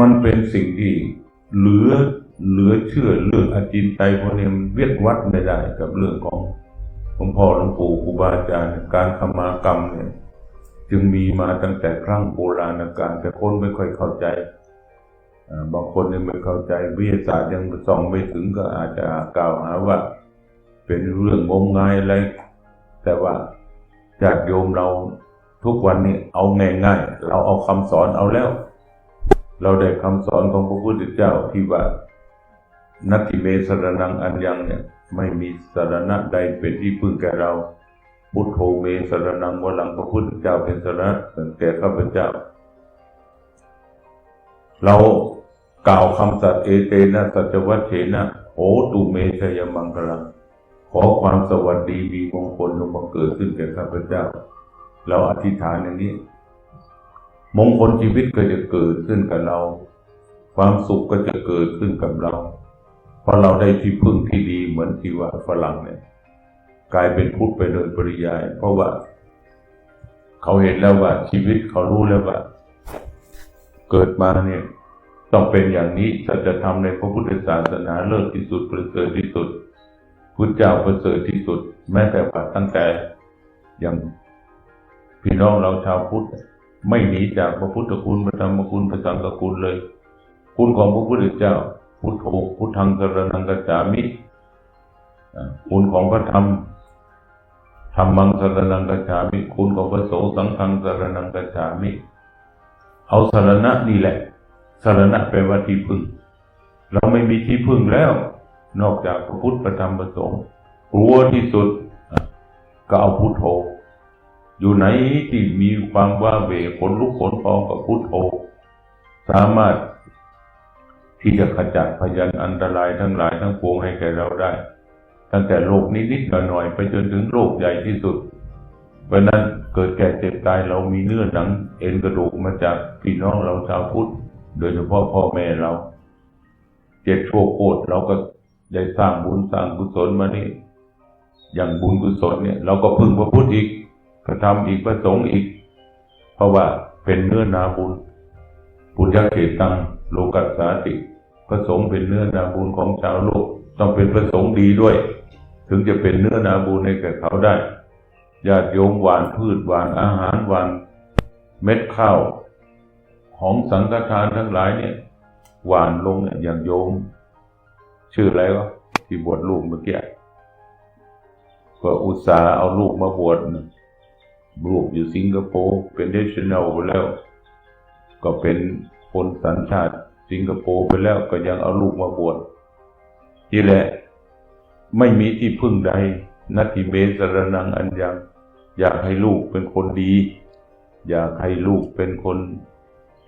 มันเป็นสิ่งที่เหลือเหลือเชื่อเรื่องอาจินไตยพวกนี้มันเวียดวัดไม่ได้กับเรื่องของหลวงพ่อหลวงปู่ครูบาอาจารย์การขมากรรมเนี่ย จึงมีมาตั้งแต่ครั้งโบราณกาลแต่คนไม่ค่อยเข้าใจบางคนยังไม่เข้าใจวิทยาศาสตร์ยังส่องไม่ถึงก็อาจจะกล่าวหาว่า เป็นเรื่องงมงายอะไร แต่ว่าญาติโยมเราทุกวันนี้เอาง่ายๆเราเอาคำสอนเอาแล้ว เราได้คำสอนของพระพุทธเจ้าที่ว่านัตติเมสรนังอันยังเนี่ยไม่มีสารณะใดเป็นที่พึ่งแก่เรา พุทโธเมสรนังวลังพระพุทธเจ้าเป็นสารณะแก่ข้าพเจ้า เรากล่าวคำสัตย์เอเตนะสัจวัตเถนะโหตุเมชยมังคลังขอความสวัสดีมีมงคลจงบังเกิดขึ้นแก่ข้าพเจ้า เราอธิษฐานอย่างนี้ มงคลชีวิตก็จะเกิดขึ้นกับเรา ความสุขก็จะเกิดขึ้นกับเรา เพราะเราได้ที่พึ่งที่ดีเหมือนที่ว่าฝรั่งเนี่ย กลายเป็นพุทธไปโดยปริยาย เพราะว่า เขาเห็นแล้วว่าชีวิตเขารู้แล้วว่า เกิดมาเนี่ย ต้องเป็นอย่างนี้ถ้าจะทำในพระพุทธศาสนาเลิศที่สุดประเสริฐที่สุดพุทธเจ้าประเสริฐที่สุด แม้แต่ว่าตั้งแต่อย่างพี่น้องเราชาวพุทธ ไม่หนีจากพระพุทธคุณพระธรรมคุณพระสังฆคุณเลย คุณของพระพุทธเจ้า พุทโธพุทธังสรนังกัจจามิคุณของพระธรรมธรรมังสรนังกัจฉามิ คุณของพระสงฆ์สังฆังสรนังกัจฉามิ เอาสารณะนี่แหละสารณะแปลว่าที่พึ่ง เราไม่มีที่พึ่งแล้ว นอกจากพระพุทธพระธรรมพระสงฆ์กลัวที่สุดก็เอาพุทโธ อยู่ไหนที่มีความว่าเหวขนลุกขนพองกับพุทโธสามารถที่จะขจัดพยันอันตรายทั้งหลายทั้งปวงให้แก่เราได้ ตั้งแต่โรคนิดๆหน่อยๆไปจนถึงโรคใหญ่ที่สุดเพราะนั้นเกิดแก่เจ็บตายเรามีเนื้อหนัง เอ็นกระดูกมาจากพี่น้องเราชาวพุทธโดยเฉพาะพ่อแม่เรา เจ็บชั่วโคตรเราก็ได้สร้างบุญสร้างกุศลมานี่อย่างบุญกุศลเนี่ย เราก็พึ่งพระพุทธอีก พระธรรมอีกพระสงฆ์อีก เพราะว่าเป็นเนื้อนาบุญปุญญาเขตังโลกัสสาติพระสงฆ์เป็นเนื้อนาบุญของชาวโลก ต้องเป็นพระสงฆ์ดีด้วย ถึงจะเป็นเนื้อนาบุญให้แก่เขาได้ญาติโยมหวานพืชหวานอาหารหวานเม็ดข้าวของสังฆทานทั้งหลายเนี่ย หวานลงเนี่ยอย่างโยม ชื่ออะไรวะที่บวชลูกเมื่อกี้ก็อุตส่าห์เอาลูกมาบวชนะ ลูกอยู่สิงคโปร์เป็นเดชแนลไปแล้ว ก็เป็นคนสัญชาติสิงคโปร์ไปแล้วก็ยังเอาลูกมาบวชที่แหละ ไม่มีที่พึ่งใดนัตถิเบสรนังอันยังอยากให้ลูกเป็นคนดี อยากให้ลูกเป็นคน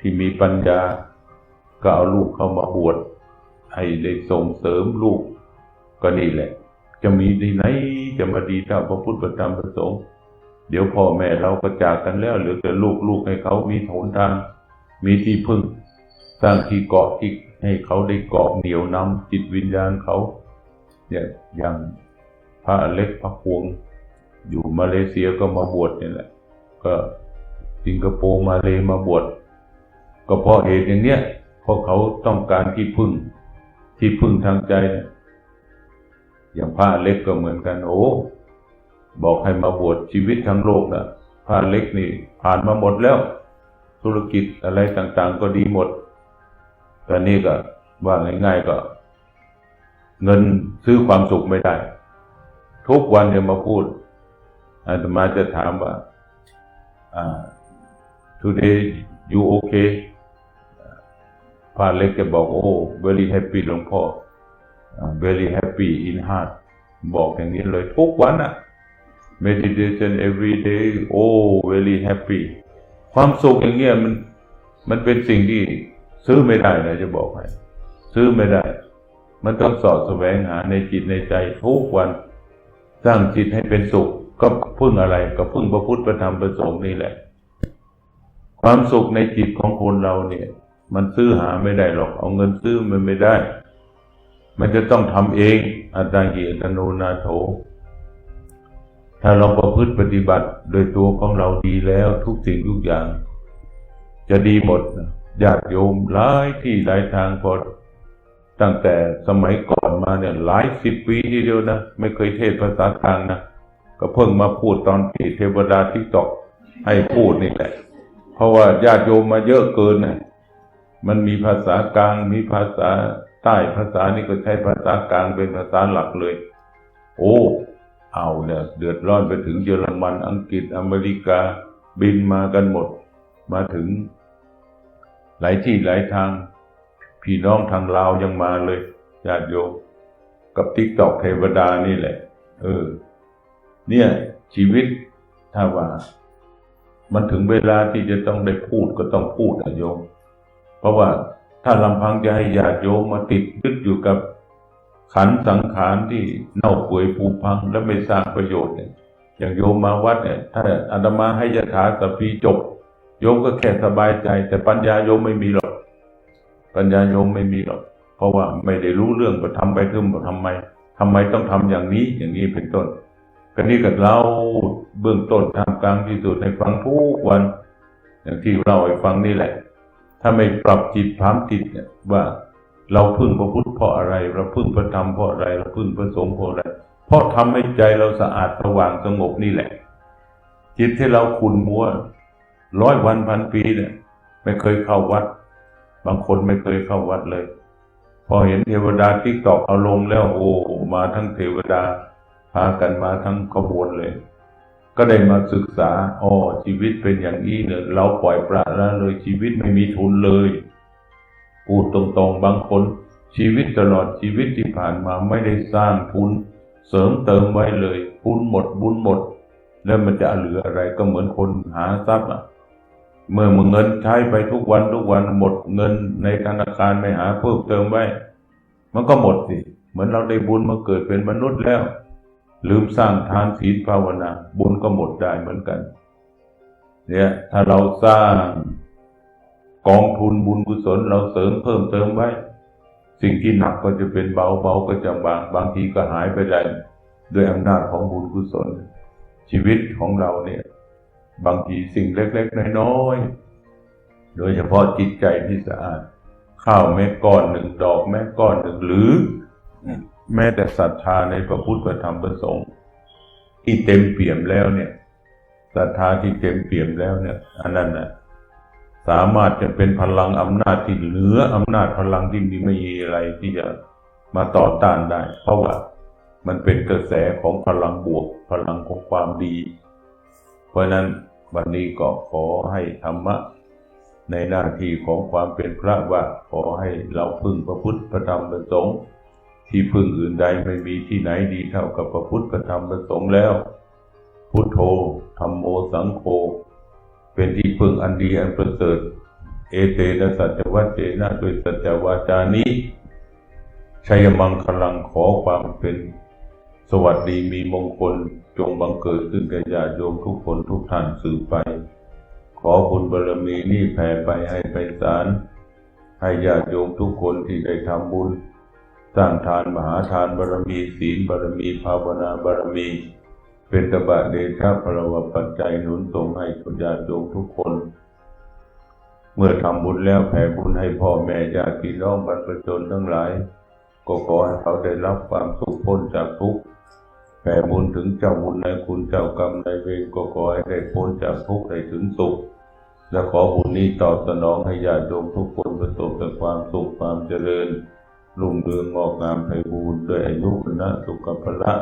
ที่มีปัญญา ก็เอาลูกเข้ามาบวชให้ได้ส่งเสริมลูก ก็นี่แหละ จะมีที่ไหนจะมาดีเท่าพระพุทธพระธรรมพระสงฆ์ เดี๋ยวพ่อแม่เราก็จากกันแล้วเหลือแต่ลูกลูกให้เขามีหนทาง มีที่พึ่ง สร้างที่เกาะที่ให้เขาได้เกาะเหนียวนำจิตวิญญาณเขาเนี่ยอย่างพระอเล็กพระพวง อยู่มาเลเซียก็มาบวชเนี่ยแหละ ก็สิงคโปร์มาเลมาบวชก็เพราะเหตุอย่างเนี้ยเพราะเขาต้องการที่พึ่ง ที่พึ่งทางใจเนี่ยอย่างพระอเล็กก็เหมือนกัน โอ้ บอกให้มาบวชชีวิตทั้งโลกนะพระอเล็กนี่ผ่านมาหมดแล้ว ธุรกิจอะไรต่างๆ ก็ดีหมดแต่นี่ก็ว่าง่าย ๆก็ เงินซื้อความสุขไม่ได้ ทุกวันจะมาพูดอาตมาจะถามว่า today you okay พระเล็กจะบอกโอ้ very happy หลวงพ่อ very happy in heart บอกอย่างนี้เลยทุกวันอะ meditation every day โอ้ very happy ความสุขอย่างเงี้ยมันมันเป็นสิ่งที่ซื้อไม่ได้นะจะบอกให้ซื้อไม่ได้ มันต้องสอดแสวงหาในจิตในใจทุกวัน สร้างจิตให้เป็นสุข ก็พึ่งอะไร ก็พึ่งพระพุทธพระธรรมพระสงฆ์นี่แหละ ความสุขในจิตของคนเราเนี่ย มันซื้อหาไม่ได้หรอก เอาเงินซื้อมันไม่ได้ มันจะต้องทำเองอัตตาหิอัตโนนาโถ ถ้าเราประพฤติปฏิบัติโดยตัวของเราดีแล้วทุกสิ่งทุกอย่าง จะดีหมดญาติโยมหลายที่หลายทางพอตั้งแต่สมัยก่อนมาเนี่ยหลายสิบปีทีเดียวนะ ไม่เคยเทศภาษากลางนะก็เพิ่งมาพูดตอนที่เทวดาที่ตกให้พูดนี่แหละ เพราะว่าญาติโยมมาเยอะเกินนะมันมีภาษากลางมีภาษาใต้ภาษานี่ก็ใช้ภาษากลางเป็นภาษาหลักเลย โอ้ เอาเนี่ยเดือดร้อนไปถึงเยอรมันอังกฤษอเมริกาบินมากันหมด มาถึง หลายที่หลายทาง พี่น้องทางลาวยังมาเลยญาติโยมกับติ๊กตอกเทวดานี่แหละ เออ เนี่ย ชีวิตถ้าว่า มันถึงเวลาที่จะต้องได้พูดก็ต้องพูดนะโยม เพราะว่าถ้าลำพังจะให้ญาติโยมมาติดยึดอยู่กับ ขันสังขารที่เน่าเปื่อยผุพังและไม่สร้างประโยชน์เนี่ยอย่างโยมมาวัดเนี่ยถ้าอาตมาให้ยถาสัพพีจบ โยมก็แค่สบายใจ แต่ปัญญาโยมไม่มีหรอก ปัญญาโยมไม่มีหรอก เพราะว่าไม่ได้รู้เรื่องก็ทำไปทึมว่าทำไมทำไมต้องทำอย่างนี้อย่างนี้เป็นต้นก็นี่กับเราเบื้องต้นทำกลางที่สุดในฟังทุกวัน อย่างที่เราให้ฟังนี่แหละ ถ้าไม่ปรับจิตถามจิตเนี่ยว่า เราพึ่งพระพุทธเพราะอะไร เราพึ่งพระธรรมเพราะอะไร เราพึ่งพระสงฆ์เพราะอะไร เพราะทำให้ใจเราสะอาดสว่างสงบนี่แหละ จิตที่เราขุนมัวร้อยวันพันปีเนี่ย ไม่เคยเข้าวัด บางคนไม่เคยเข้าวัดเลย พอเห็นเทวดาที่ตอกเอาลงแล้วโอ้มาทั้งเทวดาพากันมาทั้งขบวนเลย ก็ได้มาศึกษาอ๋อชีวิตเป็นอย่างนี้เนี่ยเราปล่อยปละละเลยชีวิตไม่มีทุนเลย พูดตรงๆบางคน ชีวิตตลอดชีวิตที่ผ่านมาไม่ได้สร้างทุน เสริมเติมไว้เลยทุนหมดบุญหมด แล้วมันจะเหลืออะไรก็เหมือนคนหาทรัพย์อะเมื่อมึงเงินใช้ไปทุกวันทุกวันหมดเงินในธนาคารไม่หาเพิ่มเติมไว้ มันก็หมดสิ เหมือนเราได้บุญมาเกิดเป็นมนุษย์แล้ว ลืมสร้างทานศีลภาวนา บุญก็หมดได้เหมือนกัน เนี่ย ถ้าเราสร้าง กองทุนบุญกุศลเราเสริมเพิ่มเติมไว้ สิ่งที่หนักก็จะเป็นเบาเบาก็จะบางบางทีก็หายไปได้ด้วยอำนาจของบุญกุศล ชีวิตของเราเนี่ย บางทีสิ่งเล็ก ๆ น้อยๆโดยเฉพาะจิตใจที่สะอาด ข้าวแม่ก้อนหนึ่งดอกแม่ก้อนหนึ่งหรือ แม้แต่ศรัทธาในพระพุทธธรรมพระสงฆ์ที่เต็มเปี่ยมแล้วเนี่ยศรัทธาที่เต็มเปี่ยมแล้วเนี่ยอันนั้นนะ สามารถจะเป็นพลังอำนาจที่เหนืออำนาจพลังที่มีไม่มีอะไรที่จะมาต่อต้านได้ เพราะว่ามันเป็นกระแสของพลังบวก พลังของความดี เพราะนั้นวันนี้ก็ขอให้ธรรมะ ในหน้าที่ของความเป็นพระว่าขอให้เราพึ่งพระพุทธพระธรรมพระสงฆ์ที่พึ่งอื่นใดไม่มีที่ไหนดีเท่ากับพระพุทธพระธรรมพระสงฆ์แล้ว พุทโธธรรมโมสังโฆ เป็นที่พึ่งอันดีอันประเสริฐเอเตนะสัจวัตเจนะโดยสัจวาจานี้ชัยมังคลังขอความเป็นสวัสดีมีมงคลจงบังเกิดขึ้นแก่ญาติโยมทุกคนทุกท่านสืบไป ขอบุญบารมีนี้แผ่ไปให้ไปสารให้ญาติโยมทุกคนที่ได้ทำบุญ สร้างทานมหาทานบารมีศีลบารมีภาวนาบารมี เป็นตบะเดชะพลวปัจจัยหนุนส่งให้ญาติโยมทุกคน เมื่อทำบุญแล้วแผ่บุญให้พ่อแม่ญาติพี่น้องบรรพชนทั้งหลาย ก็ขอให้เขาได้รับความสุขพ้นจากทุกข์แผ่บุญถึงเจ้าบุญในคุณเจ้ากรรมในเวรก็ขอให้ได้พ้นจากทุกข์ได้ถึงสุข และขอบุญนี้ตอบสนองให้ญาติโยมทุกคนประสบแต่ความสุขความเจริญรุ่งเรืองงอกงามไพบูรณ์ด้วยอายุวันะสุขภละ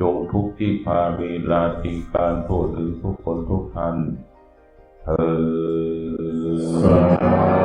จงทุกที่พามีลาติการโทษถึงทุกคนทุกท่านเออ